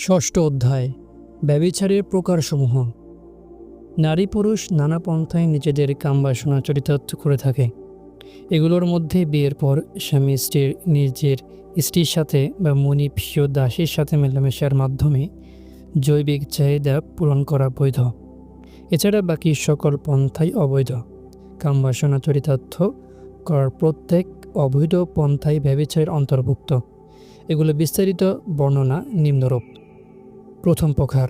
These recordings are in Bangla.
ষষ্ঠ অধ্যায়, ব্যবিচারের প্রকারসমূহ। নারী পুরুষ নানা পন্থায় নিজেদের কামবাসনা চরিতার্থ করে থাকে। এগুলোর মধ্যে বিয়ের পর স্বামী স্ত্রীর নিজের স্ত্রীর সাথে বা মনিপ্রিয় দাসীর সাথে মেলামেশার মাধ্যমে জৈবিক চাহিদা পূরণ করা বৈধ। এছাড়া বাকি সকল পন্থাই অবৈধ। কামবাসনা চরিতার্থ করার প্রত্যেক অবৈধ পন্থাই ব্যবিচারের অন্তর্ভুক্ত। এগুলো বিস্তারিত বর্ণনা নিম্নরূপ। প্রথম প্রকার।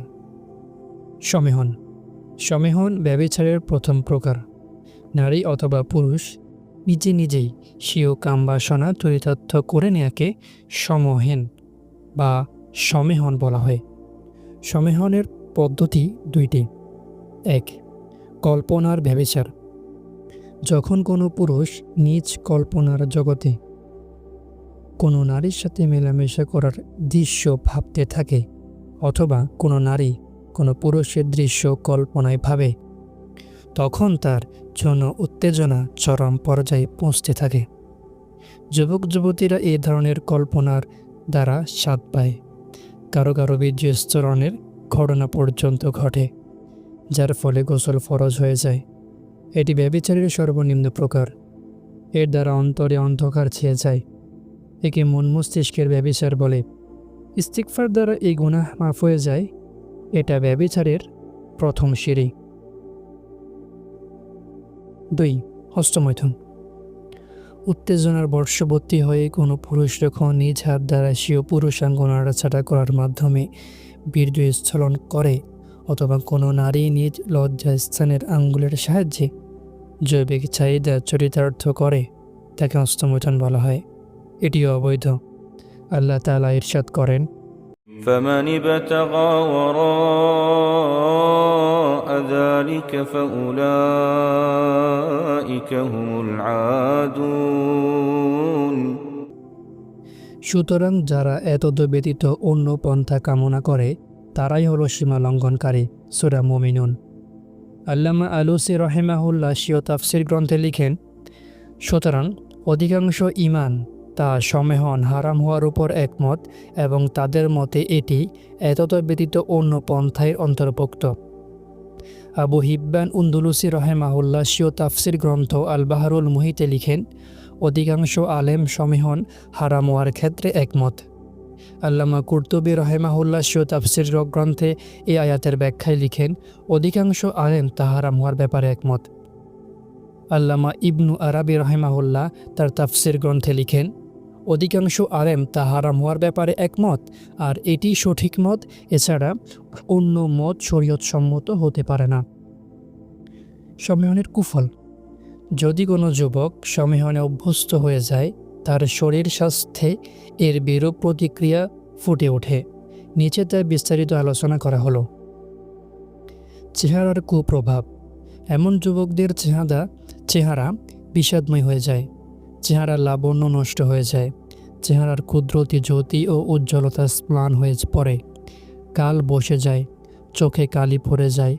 সমেহন। সমেহন ব্যবিচারের প্রথম প্রকার। নারী অথবা পুরুষ নিজে নিজেই স্বীয় কামবাসনা চরিতার্থ করে নেয়াকে সমহেন বা সমেহন বলা হয়। সমেহনের পদ্ধতি দুইটি। এক, কল্পনার ব্যবিচার যখন কোনো পুরুষ নিজ কল্পনার জগতে কোনো নারীর সাথে মেলামেশা করার দৃশ্য ভাবতে থাকে অথবা কোনো নারী কোনো পুরুষের দৃশ্য কল্পনায় ভাবে, তখন তার জন্য উত্তেজনা চরম পর্যায়ে পৌঁছতে থাকে। যুবক যুবতীরা এই ধরনের কল্পনার দ্বারা স্বাদ পায়। কারও কারও বীর্যস্তরণের ঘটনা পর্যন্ত ঘটে, যার ফলে গোসল ফরজ হয়ে যায়। এটি ব্যবিচারের সর্বনিম্ন প্রকার। এর দ্বারা অন্তরে অন্ধকার ছেয়ে যায়। একে মন মস্তিষ্কের ব্যবিচার বলে। ইস্তিকফার দ্বারা এই গুনাহ মাফ হয়ে যায়, এটা ব্যবিচারের প্রথম সিঁড়ি। দুই হস্তমৈথুন উত্তেজনার বর্ষবর্তী হয়ে কোনো পুরুষ যখন নিজ হাত দ্বারা স্বীয় পুরুষাঙ্গ নাড়াছাড়া করার মাধ্যমে বীর্য স্খলন করে, অথবা কোনো নারী নিজ লজ্জা স্থানের আঙ্গুলের সাহায্যে জৈবিক চাহিদা চরিতার্থ করে, তাকে হস্তমৈথুন বলা হয়। এটিও অবৈধ। আল্লাহ তালা ইরশাদ করেন فمن ابتغى وراء ذلك فأولئك هم العادون সুতরাং যারা এতদ ব্যতীত অন্য পন্থা কামনা করে তারাই হলো সীমা লঙ্ঘনকারী সুরা মোমিনুন আল্লামা আলুসি রহেমাহুল্লাহ শিও তাফসির গ্রন্থে লিখেন সুতরাং অধিকাংশ ইমান তা সমেহন হারাম হওয়ার উপর একমত এবং তাদের মতে এটি এতত ব্যতীত অন্য পন্থায় অন্তর্ভুক্ত। আবু হিব্বান উন্দুলুসি রহেমাহুল্লাহ শিও তাফসির গ্রন্থ আল বাহারুল মুহিতে লিখেন, অধিকাংশ আলেম সমেহন হারাম হওয়ার ক্ষেত্রে একমত। আল্লামা কুর্তুবী রহেমাহুল্লাহ শিও তাফসির গ্রন্থে এই আয়াতের ব্যাখ্যায় লিখেন, অধিকাংশ আলেম তা হারাম হওয়ার ব্যাপারে একমত। আল্লামা ইবনু আরাবি রহেমাহুল্লাহ তার তাফসির গ্রন্থে লিখেন অধিকাংশ আলেম তা হারাম হওয়ার ব্যাপারে একমত, আর এটি সঠিক মত, এছাড়া অন্য মত শরীয়ত সম্মত হতে পারে না। সম্মেলনের কুফল। যদি কোনো যুবক সম্মেলনে অভ্যস্ত হয়ে যায়, তার শরীর স্বাস্থ্যে এর বিরূপ প্রতিক্রিয়া ফুটে ওঠে। নিচে তার বিস্তারিত আলোচনা করা হলো। চেহারার কুপ্রভাব। এমন যুবকদের চেহারা চেহারা বিষাদময় হয়ে যায়। চেহারা লাবণ্য নষ্ট হয়ে যায়। চেহারার ক্ষুদ্রতি জ্যোতি ও উজ্জ্বলতা স্ম্লান হয়ে পড়ে। কাল বসে যায়, চোখে কালি পড়ে যায়।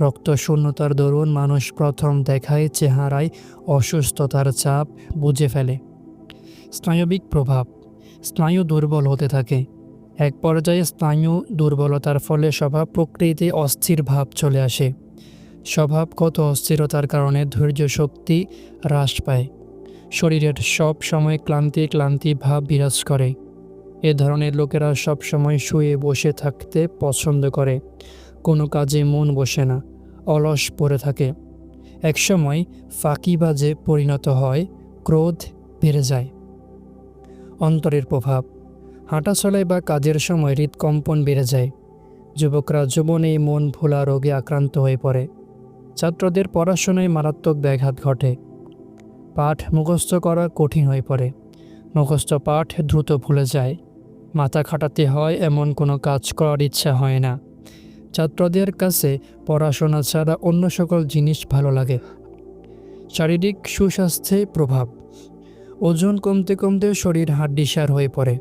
রক্ত শূন্যতার দরুন মানুষ প্রথম দেখায় চেহারায় অসুস্থতার চাপ বুঝে ফেলে। স্নায়বিক প্রভাব, স্নায়ু দুর্বল হতে থাকে। এক পর্যায়ে স্নায়ু দুর্বলতার ফলে স্বভাব প্রকৃতি অস্থির ভাব চলে আসে। স্বভাবগত অস্থিরতার কারণে ধৈর্য শক্তি হ্রাস পায়। শরীরের সব সময় ক্লান্তি ক্লান্তি ভাব বিরাজ করে। এ ধরনের লোকেরা সব সময় শুয়ে বসে থাকতে পছন্দ করে। কোনো কাজে মন বসে না, অলস পড়ে থাকে। একসময় ফাঁকিবাজে পরিণত হয়, ক্রোধ বেড়ে যায়। অন্তরের প্রভাব হাঁটাচলায় বা কাজের সময় হৃদকম্পন বেড়ে যায়। যুবকরা যৌবনেই মন ভোলা রোগে আক্রান্ত হয়ে পড়ে। ছাত্রদের পড়াশোনায় মারাত্মক ব্যাঘাত ঘটে। পাঠ মুখস্থ করা কঠিন হয়ে পড়ে। মুখস্থ পাঠ দ্রুত ভুলে যায়। মাথা খাটাতে হয় এমন কোনো কাজ করার ইচ্ছা হয় না। ছাত্রদের কাছে পড়াশোনা ছাড়া অন্য সকল জিনিস ভালো লাগে। শারীরিক সুস্বাস্থ্যে প্রভাব। ওজন কমতে কমতে শরীর হাড্ডিসার হয়ে পড়ে।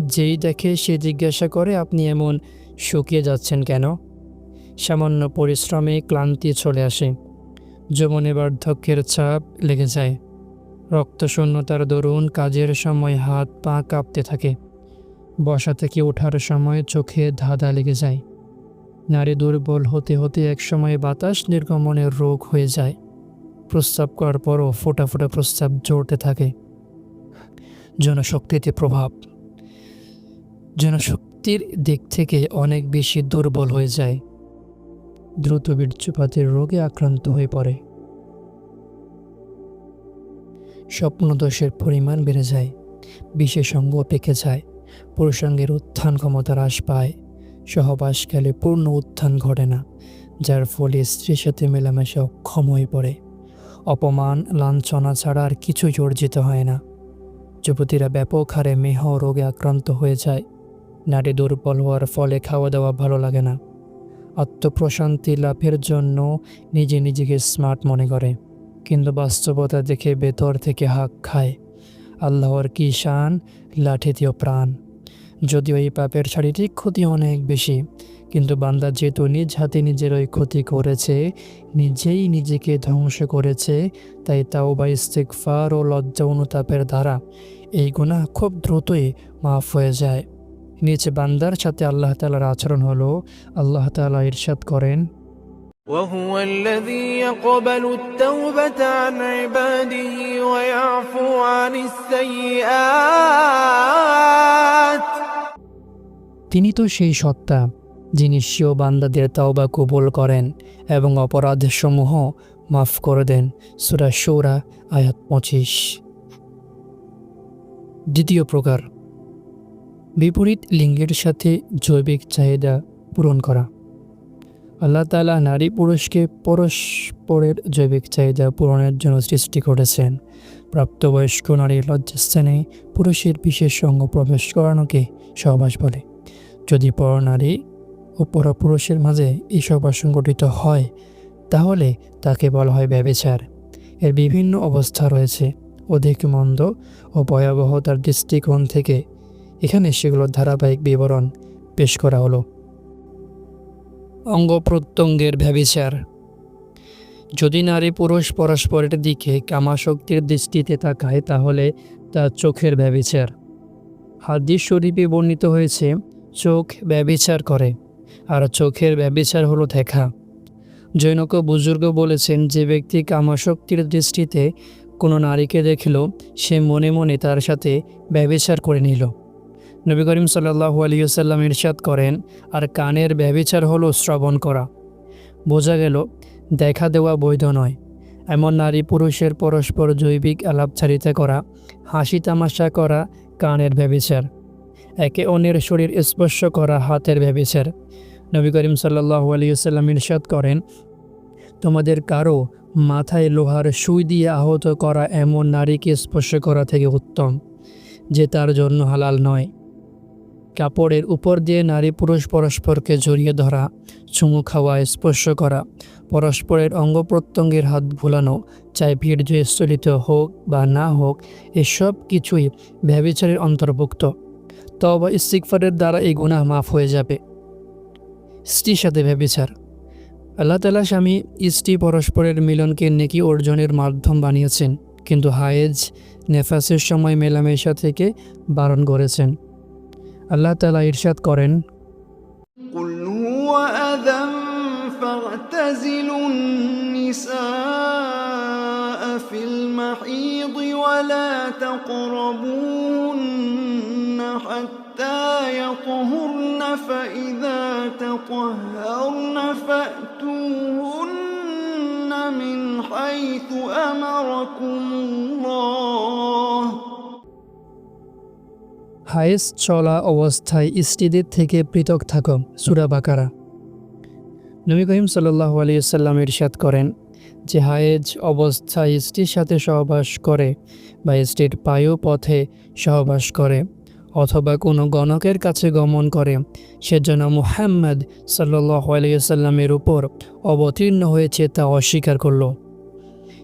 যেই দেখে সে জিজ্ঞাসা করে, আপনি এমন শুকিয়ে যাচ্ছেন কেন? সামান্য পরিশ্রমে ক্লান্তি চলে আসে। যৌবনে বার্ধক্যের চাপ লেগে যায়। রক্তশূন্যতার দরুন কাজের সময় হাত পা কাঁপতে থাকে। বসা থেকে ওঠার সময় চোখে ধাঁধা লেগে যায়। নারী দুর্বল হতে হতে একসময় বাতাস নির্গমনের রোগ হয়ে যায়। প্রস্রাব করার পরও ফোটা ফোটা প্রস্রাব জড়তে থাকে। জনশক্তিতে প্রভাব। জনশক্তির দিক থেকে অনেক বেশি দুর্বল হয়ে যায়। দ্রুত বীর্যপাতের রোগে আক্রান্ত হয়ে পড়ে। স্বপ্নদোষের পরিমাণ বেড়ে যায় বিশেষ অঙ্গ পেকে যায় পুরুষাঙ্গের উত্থান ক্ষমতা হ্রাস পায়, সহবাসকালে পূর্ণ উত্থান ঘটে না, যার ফলে স্ত্রীর সাথে মেলামেশা অক্ষম হয়ে পড়ে। অপমান, লাঞ্ছনা ছাড়া আর কিছুই অর্জিত হয় না। যুবতীরা ব্যাপক হারে মেহ রোগে আক্রান্ত হয়ে যায়। নারী দুর্বল হওয়ার ফলে খাওয়া দাওয়া ভালো লাগে না। আত্মপ্রশান্তি লাভের জন্য নিজে নিজেকে স্মার্ট মনে করে, কিন্তু বাস্তবতা দেখে ভেতর থেকে হাক খায়। আল্লাহর কি শান? লাঠিতেও প্রাণ। যদিও এই পাপের শারীরিক ক্ষতি অনেক বেশি, কিন্তু বান্দা যেহেতু নিজ হাতে নিজের ওই ক্ষতি করেছে, নিজেই নিজেকে ধ্বংস করেছে, তাই তাও বা ইস্তেকফার ও লজ্জা অনুতাপের দ্বারা এই গুণা খুব দ্রুতই মাফ হয়ে যায়। নিচে বান্দার সাথে আল্লাহ তালার আচরণ হলো আল্লাহ তালা ইরশাদ করেন وهو الذي يقبل التوبة عن عباده ويعفو عن السيئات তিনি তো সেই সত্তা যিনি স্বীয় বান্দাদের তাওবা কবুল করেন এবং অপরাধসমূহ মাফ করে দেন সুরা সৌরা আয়াত পঁচিশ দ্বিতীয় প্রকার বিপরীত লিঙ্গের সাথে জৈবিক চাহিদা পূরণ করা। আল্লাহ তালা নারী পুরুষকে পরস্পরের জৈবিক চাহিদা পূরণের জন্য সৃষ্টি করেছেন। প্রাপ্তবয়স্ক নারীর লজ্জাস্থানে পুরুষের বিশেষ অঙ্গ প্রবেশ করানোকে সহবাস বলে। যদি পর নারী ও পরপুরুষের মাঝে এই সহবাস সংগঠিত হয়, তাহলে তাকে বলা হয় ব্যবেচার এর বিভিন্ন অবস্থা রয়েছে। অধিক মন্দ ও ভয়াবহতার দৃষ্টিকোণ থেকে এখানে সেগুলোর ধারাবাহিক বিবরণ পেশ করা হলো। অঙ্গ প্রত্যঙ্গের ব্যবিচার। যদি নারী পুরুষ পরস্পরের দিকে কামাশক্তির দৃষ্টিতে তাকায়, তাহলে তা চোখের ব্যবিচার। হাদিস শরীফে বর্ণিত হয়েছে, চোখ ব্যবিচার করে, আর চোখের ব্যবিচার হলো দেখা। জৈনক বুজুর্গ বলেছেন, যে ব্যক্তি কামাশক্তির দৃষ্টিতে কোনো নারীকে দেখল, সে মনে মনে তার সাথে ব্যবিচার করে নিল। নবী করিম সাল্লাহু আলিয়াল্লাম ইরশাদ করেন, আর কানের ব্যবিচার হলো শ্রবণ করা। বোঝা গেল, দেখা দেওয়া বৈধ নয়। এমন নারী পুরুষের পরস্পর জৈবিক আলাপচারিতা করা, হাসি তামাশা করা কানের ব্যবিচার একে অন্যের শরীর স্পর্শ করা হাতের ব্যবিচার নবী করিম সাল্লাহু আলিয়াল্লাম ইরশাদ করেন, তোমাদের কারও মাথায় লোহার সুই দিয়ে আহত করা এমন নারীকে স্পর্শ করা থেকে উত্তম, যে তার জন্য হালাল নয়। কাপড়ের উপর দিয়ে নারী পুরুষ পরস্পরকে জড়িয়ে ধরা, চুমু খাওয়া, স্পর্শ করা, পরস্পরের অঙ্গ প্রত্যঙ্গের হাত ভুলানো চাই বীর্য স্থলিত হোক বা না হোক, এসব কিছুই ব্যবিচারের অন্তর্ভুক্ত। তবে ইস্তিকফারের দ্বারা এই গুনাহ মাফ হয়ে যাবে। স্ত্রীর সাথে ব্যবিচার আল্লাহ তালা স্বামী স্ত্রী পরস্পরের মিলনকে নেকি অর্জনের মাধ্যম বানিয়েছেন, কিন্তু হায়েজ নেফাসের সময় মেলামেশা থেকে বারণ করেছেন। আল্লাহ তালা ইরশাদ করেন قل هو أذى فاعتزلوا النساء في المحيض ولا تقربوهن حتى يطهرن فإذا تطهرن فأتوهن من حيث أمركم الله হায়েস চলা অবস্থায় স্ত্রীদের থেকে পৃথক থাকো, সুরা বাকারা। নবী করিম সাল্লাহ আলিয়াল্লাম ইরশাদ করেন যে হায়েজ অবস্থায় স্ত্রীর সাথে সহবাস করে বা স্ত্রীর পায়ু পথে সহবাস করে অথবা কোনো গণকের কাছে গমন করে, সেজন্য মুহাম্মদ সাল্লাহ আলিয়াল্লামের উপর অবতীর্ণ হয়েছে তা অস্বীকার করল।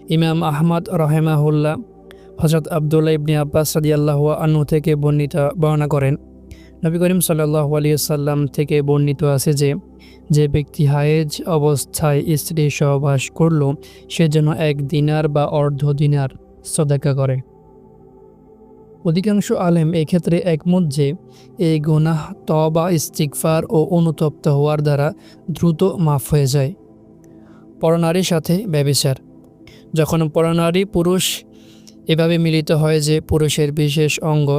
ইমাম আহমদ রহেমাহুল্লাহ হজরত আবদুল্লাহ ইবনি আব্বাস সাদিয়াল্লাহ আনু থেকে বর্ণিত, বর্ণনা করেন, নবী করিম সাল্লাহ আলিয়াল্লাম থেকে বর্ণিত আছে যে যে ব্যক্তি হায়েজ অবস্থায় স্ত্রী সহবাস করল, সে যেন এক দিনার বা অর্ধ দিনার সদাকা করে। অধিকাংশ আলেম এক্ষেত্রে একমত যে, এই গুনাহ তবা ইস্তিকফার ও অনুতপ্ত হওয়ার দ্বারা দ্রুত মাফ হয়ে যায়। পরনারীর সাথে ব্যবিচার। যখন পরনারী পুরুষ এভাবে মিলিত হয় যে পুরুষের বিশেষ অঙ্গ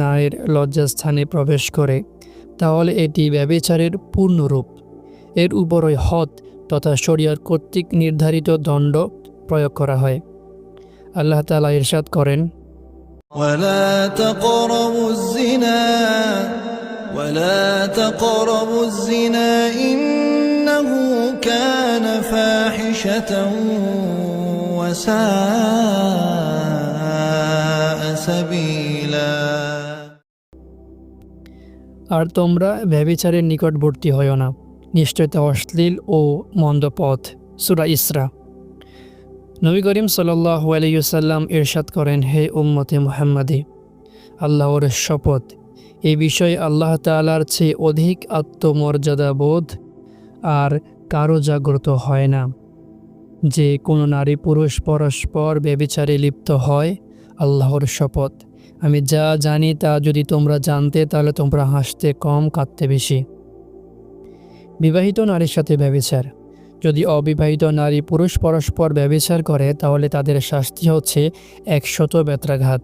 নারীর লজ্জাস্থানে প্রবেশ করে তাহলে এটি ব্যবিচারের পূর্ণরূপ এর উপরই হদ তথা শরিয়ার কর্তৃক নির্ধারিত দণ্ড প্রয়োগ করা হয় আল্লাহ তালা ইরশাদ করেন ولا تقربوا الزنا ولا تقربوا الزنا إنه كان فاحشة وساء আর তোমরা ব্যবিচারের নিকটবর্তী হও না। নিশ্চয় তা অশ্লীল ও মন্দ পথ। সুরা ইসরা। নবী করিম আলাইসাল্লাম ইরশাদ করেন, হে উম্মতে মুহাম্মাদি, আল্লাহর শপথ। এ বিষয়ে আল্লাহ তালার চেয়ে অধিক আত্মমর্যাদা বোধ আর কারও জাগ্রত হয় না। যে কোনো নারী পুরুষ পরস্পর ব্যবিচারে লিপ্ত হয়, আল্লাহর শপথ। আমি যা জানি তা যদি তোমরা জানতে, তাহলে তোমরা হাসতে কম, কাঁদতে বেশি। বিবাহিত নারীর সাথে ব্যবিচার। যদি অবিবাহিত নারী পুরুষ পরস্পর ব্যবিচার করে, তাহলে তাদের শাস্তি হচ্ছে একশত বেত্রাঘাত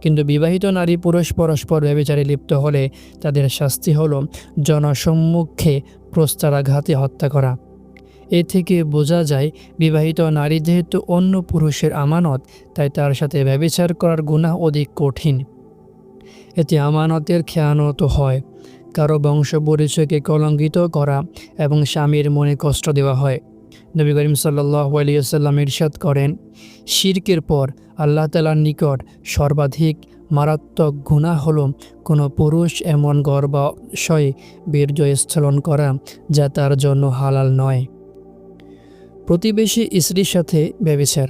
কিন্তু বিবাহিত নারী পুরুষ পরস্পর ব্যবিচারে লিপ্ত হলে তাদের শাস্তি হল জনসম্মুখে প্রস্তারাঘাতে হত্যা করা। এ থেকে বোঝা যায়, বিবাহিত নারী যেহেতু অন্য পুরুষের আমানত, তাই তার সাথে ব্যবিচার করার গুণা অধিক কঠিন। এতে আমানতের খেয়ানত হয়। কারও বংশ পরিচয়কে কলঙ্কিত করা এবং স্বামীর মনে কষ্ট দেওয়া হয়। নবী করিম সাল্লাহ আলিয়াল্লাম ইরশাদ করেন, শিরকের পর আল্লাহ তালার নিকট সর্বাধিক মারাত্মক গুণা হল কোনো পুরুষ এমন গর্ভাশয়ে বীর্য স্থলন করা যা তার জন্য হালাল নয়। প্রতিবেশী স্ত্রীর সাথে ব্যবিচার।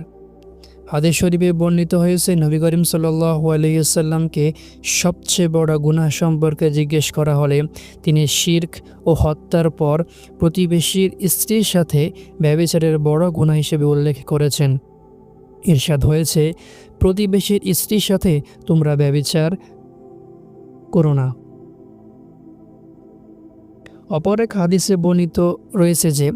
হাদিস শরীফে বর্ণিত হয়েছে, নবী করিম আলহিসাল্লামকে সবচেয়ে বড় গুনাহ সম্পর্কে জিজ্ঞেস করা হলে তিনি শির্ক ও হত্যার পর প্রতিবেশীর স্ত্রীর সাথে ব্যবিচারের বড় গুনাহ হিসেবে উল্লেখ করেছেন। ইরশাদ হয়েছে, প্রতিবেশীর স্ত্রীর সাথে তোমরা ব্যবিচার করো না। অপর এক হাদিসে বর্ণিত রয়েছে যে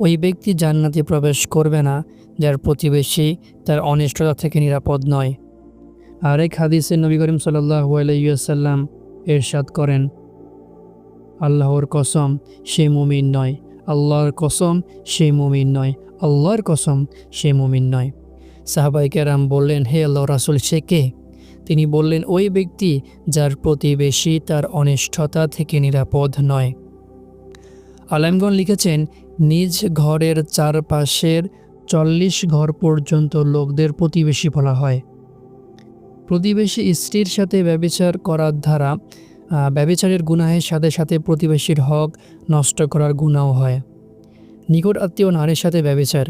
ওই ব্যক্তি জান্নাতে প্রবেশ করবে না, যার প্রতিবেশী তার অনিষ্টতা থেকে নিরাপদ নয়। আরেক হাদিসে নবী করিম সাল্লাহ আলাইসাল্লাম এরশাদ করেন, আল্লাহর কসম সে মুমিন নয়, আল্লাহর কসম সে মুমিন নয়, আল্লাহর কসম সে মুমিন নয়। সাহাবাই কেরাম বললেন, হে আল্লাহ রাসুল, সে কে? তিনি বললেন, ওই ব্যক্তি যার প্রতিবেশী তার অনিষ্ঠতা থেকে নিরাপদ নয়। আলামগণ লিখেছেন নিজ ঘরের চারপাশের চল্লিশ ঘর পর্যন্ত লোকদের প্রতিবেশী বলা হয়। প্রতিবেশী স্ত্রীর সাথে ব্যবিচার করার দ্বারা আহ, ব্যভিচারের গুনাহের সাথে সাথে প্রতিবেশীর হক নষ্ট করার গুণাও হয়। নিকট আত্মীয় নারীর সাথে ব্যবিচার।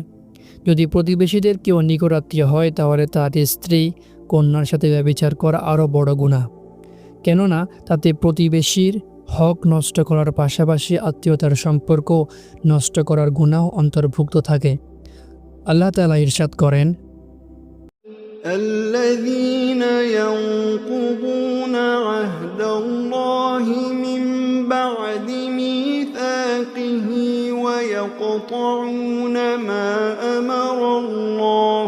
যদি প্রতিবেশীদের কেউ নিকট আত্মীয় হয় তাহলে তার স্ত্রী কন্যার সাথে ব্যবিচার করা আরও বড় গুণা কেননা তাতে প্রতিবেশীর হক নষ্ট করার পাশাপাশি আত্মীয়তার সম্পর্ক নষ্ট করার গুণাও অন্তর্ভুক্ত থাকে আল্লাহ তালা ইরশাদ করেন الذين ينقضون عهد الله من بعد ميثاقه ويقطعون ما أمر الله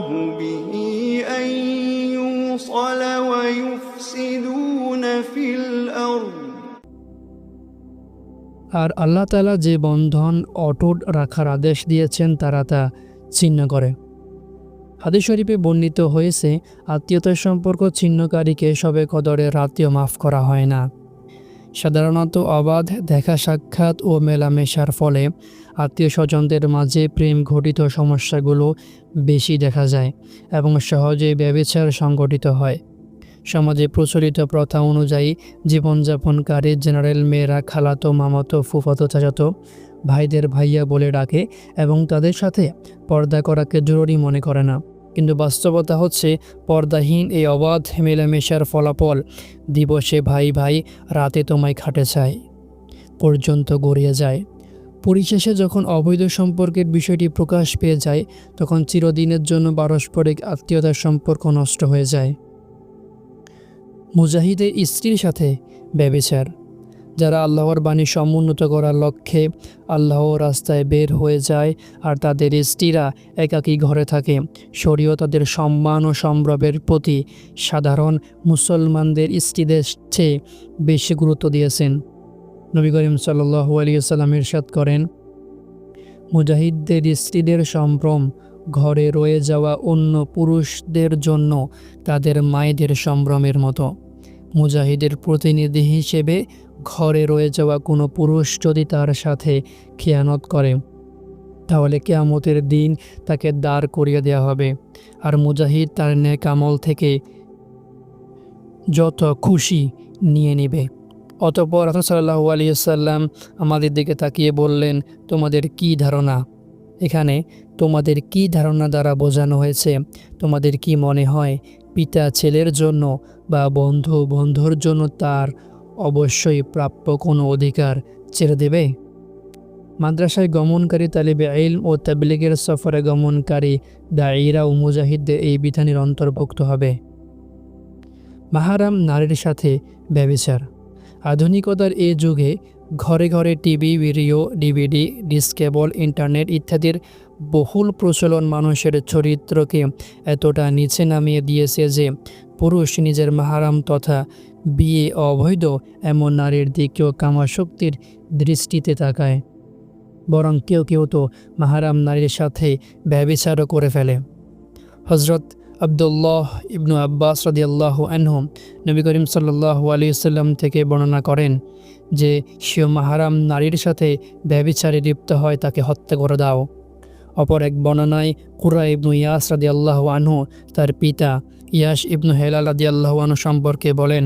আর আল্লাহ তালা যে বন্ধন অটুট রাখার আদেশ দিয়েছেন, তারা তা ছিন্ন করে। হাদিস শরীফে বর্ণিত হয়েছে, আত্মীয়তার সম্পর্ক ছিন্নকারীকে সবে কদরে রাতেও মাফ করা হয় না। সাধারণত অবাধ দেখা সাক্ষাৎ ও মেলামেশার ফলে আত্মীয় স্বজনদের মাঝে প্রেম ঘটিত সমস্যাগুলো বেশি দেখা যায় এবং সহজেই ব্যবচার সংগঠিত হয়। সমাজে প্রচলিত প্রথা অনুযায়ী জীবনযাপনকারী জেনারেল মেয়েরা খালাতো, মামাতো, ফুফাতো, চাচাতো ভাইদের ভাইয়া বলে ডাকে এবং তাদের সাথে পর্দা করাকে জরুরি মনে করে না। কিন্তু বাস্তবতা হচ্ছে, পর্দাহীন এই অবাধ মেলামেশার ফলাফল দিবসে ভাই ভাই রাতে তোমায় খাটে চায়, পর্যন্ত গড়িয়ে যায়। পরিশেষে যখন অবৈধ সম্পর্কের বিষয়টি প্রকাশ পেয়ে যায়, তখন চিরদিনের জন্য পারস্পরিক আত্মীয়তার সম্পর্ক নষ্ট হয়ে যায়। মুজাহিদের স্ত্রীর সাথে ব্যবিচার, যারা আল্লাহর বাণী সমুন্নত করার লক্ষ্যে আল্লাহ রাস্তায় বের হয়ে যায় আর তাদের স্ত্রীরা একাকী ঘরে থাকে। শরীয় তাদের সম্মান ও সম্ভ্রমের প্রতি সাধারণ মুসলমানদের স্ত্রীদের চেয়ে বেশি গুরুত্ব দিয়েছেন। নবী করিম সাল্লাহ আলিয়াল্লাম ইরশাদ করেন, মুজাহিদদের স্ত্রীদের সম্ভ্রম ঘরে রয়ে যাওয়া অন্য পুরুষদের জন্য তাদের মায়েদের সম্ভ্রমের মতো। মুজাহিদের প্রতিনিধি হিসেবে ঘরে রয়ে যাওয়া কোনো পুরুষ যদি তার সাথে খেয়ানত করে, তাহলে কেয়ামতের দিন তাকে দাঁড় করিয়ে দেওয়া হবে। আর মুজাহিদ তার নেক আমল থেকে যত খুশি নিয়ে নেবে। অতপর রসসাল্লাহু আলিয়াল্লাম আমাদের দিকে তাকিয়ে বললেন, তোমাদের কি ধারণা? এখানে তোমাদের কি ধারণা দ্বারা বোঝানো হয়েছে? তোমাদের কি মনে হয় পিতা ছেলের জন্য বা বন্ধু বন্ধুর জন্য তার অবশ্যই প্রাপ্য কোনো অধিকার ছেড়ে দেবে? মাদ্রাসায় গমনকারী তালিবে ইলম ও তাবলিগের সফরে গমনকারী দায়ীরা ও মুজাহিদদের এই বিধানের অন্তর্ভুক্ত হবে। মাহারাম নারীর সাথে ব্যবিচার। আধুনিকতার এ যুগে ঘরে ঘরে TV, video, DVD dish cable internet ইত্যাদির বহুল প্রচলন মানুষের চরিত্রকে এতটা নিচে নামিয়ে দিয়েছে যে পুরুষ নিজের মাহারাম তথা বিয়ে অবৈধ এমন নারীর দিকেও কামাশক্তির দৃষ্টিতে তাকায়। বরং কেউ কেউ তো মাহারাম নারীর সাথে ব্যবিচারও করে ফেলে। হজরত আবদুল্লাহ ইবনু আব্বাস রদিয়াল্লাহ আনহুম নবী করিম সাল্লাহ আলী সাল্লাম থেকে বর্ণনা করেন যে সেও মাহারাম নারীর সাথে ব্যবিচারে লিপ্ত হয়, তাকে হত্যা করে দাও। অপর এক বর্ণনায় কুরা ইবনু ইয়াস রাদি আল্লাহ আনহু তার পিতা ইয়াস ইবনু হেলাল আদি আল্লাহ আনহু সম্পর্কে বলেন,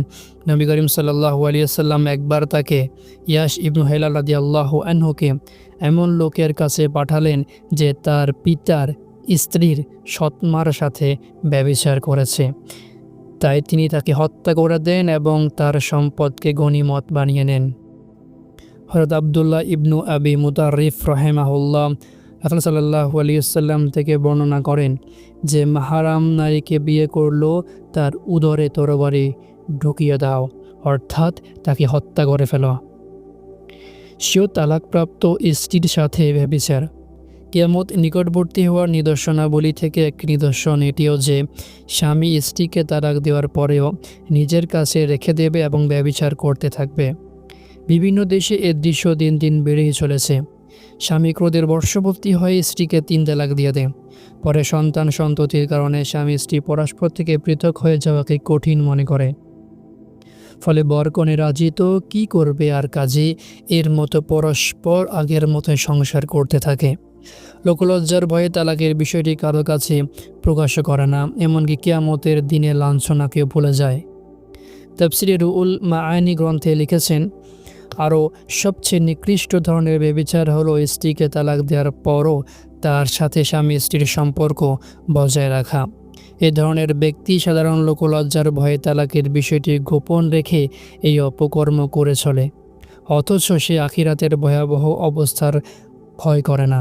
নবী করিম সাল্লাহ আলিয়াল্লাম একবার তাকে ইয়াস ইবনু হেলাল আদি আল্লাহ আনহুকে এমন লোকের কাছে পাঠালেন যে, তার পিতার স্ত্রীর সৎমার সাথে ব্যবিচার করেছে। তাই তিনি তাকে হত্যা করে দেন এবং তার সম্পদকে গণিমত বানিয়ে নেন। হরত আবদুল্লাহ ইবনু আবি মুতারিফ রহেমাহুল্লাহ রাসুল সাল্লাহু আলিয়াল্লাম থেকে বর্ণনা করেন যে, মাহারাম নারীকে বিয়ে করল, তার উদরে তরবারি ঢুকিয়ে দাও, অর্থাৎ তাকে হত্যা করে ফেল। সেও তালাকপ্রাপ্ত স্ত্রীর সাথে ব্যবিচার কিয়ামত নিকটবর্তী হওয়ার নিদর্শনাবলী থেকে এক নিদর্শন, এটিও যে স্বামী স্ত্রীকে তালাক দেওয়ার পরেও নিজের কাছে রেখে দেবে এবং ব্যবিচার করতে থাকবে। বিভিন্ন দেশে এর দৃশ্য দিন দিন বেড়েই চলেছে। স্বামী ক্রোধের বর্ষবর্তী হয়ে স্ত্রীকে তিন তালাক দিয়ে দেয়। পরে সন্তান সন্ততির কারণে স্বামী স্ত্রী পরস্পর থেকে পৃথক হয়ে যাওয়াকে কঠিন মনে করে। ফলে বরকনে রাজি তো কী করবে আর কাজে? এর মতো পরস্পর আগের মতো সংসার করতে থাকে। লোকলজ্জার ভয়ে তালাকের বিষয়টি কারও কাছে প্রকাশ করে না, এমনকি কেয়ামতের দিনে লাঞ্ছনাকেও ভুলে যায়। তফসিরে রুউল মা আইনি গ্রন্থে লিখেছেন আরও সবচেয়ে নিকৃষ্ট ধরনের বেবিচার হলো স্ত্রীকে তালাক দেওয়ার পরও তার সাথে স্বামী স্ত্রীর সম্পর্ক বজায় রাখা। এ ধরনের ব্যক্তি সাধারণ লোকলজ্জার ভয়ে তালাকের বিষয়টি গোপন রেখে এই অপকর্ম করে চলে, অথচ সে আখিরাতের ভয়াবহ অবস্থার ভয় করে না।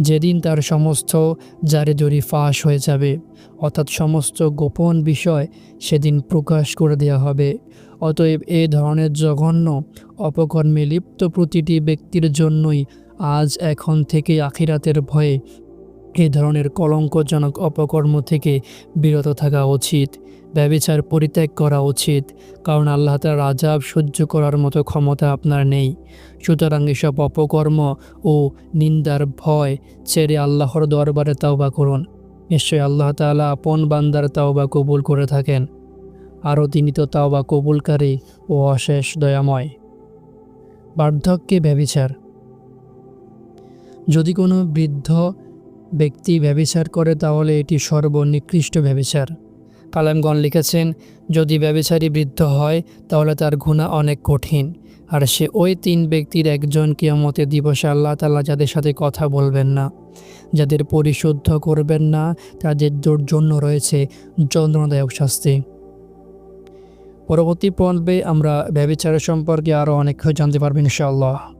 যেদিন তার সমস্ত জারিজরি ফাঁস হয়ে যাবে, অর্থাৎ সমস্ত গোপন বিষয় সেদিন প্রকাশ করে দেওয়া হবে। অতএব এ ধরনের জঘন্য অপকর্মে লিপ্ত প্রতিটি ব্যক্তির জন্যই আজ, এখন থেকে আখিরাতের ভয়ে এ ধরনের কলঙ্কজনক অপকর্ম থেকে বিরত থাকা উচিত। ব্যবিচার পরিত্যাগ করা উচিত, কারণ আল্লাহ তার আজাব সহ্য করার মতো ক্ষমতা আপনার নেই। সুতরাং এসব অপকর্ম ও নিন্দার ভয় ছেড়ে আল্লাহর দরবারে তাওবা করুন। নিশ্চয়ই আল্লাহ তাআলা আপন বান্দার তাওবা কবুল করে থাকেন। আরও তিনি তো তাওবা কবুলকারী ও অশেষ দয়াময়। বার্ধক্যে ব্যবিচার। যদি কোনো বৃদ্ধ ব্যক্তি ব্যবিচার করে, তাহলে এটি সর্বনিকৃষ্ট ব্যবিচার। কালামগণ লিখেছেন, যদি ব্যবিচারী বৃদ্ধ হয়, তাহলে তার গুণা অনেক কঠিন। আর সে ওই তিন ব্যক্তির একজন কিয়ামতে দিবসে আল্লাহ তাল্লাহ যাদের সাথে কথা বলবেন না, যাদের পরিশুদ্ধ করবেন না, তাদের জন্য রয়েছে যন্ত্রণাদায়ক শাস্তি। পরবর্তী পর্বে আমরা ব্যবিচারের সম্পর্কে আরও অনেক জানতে পারবেন ইনশাআল্লাহ।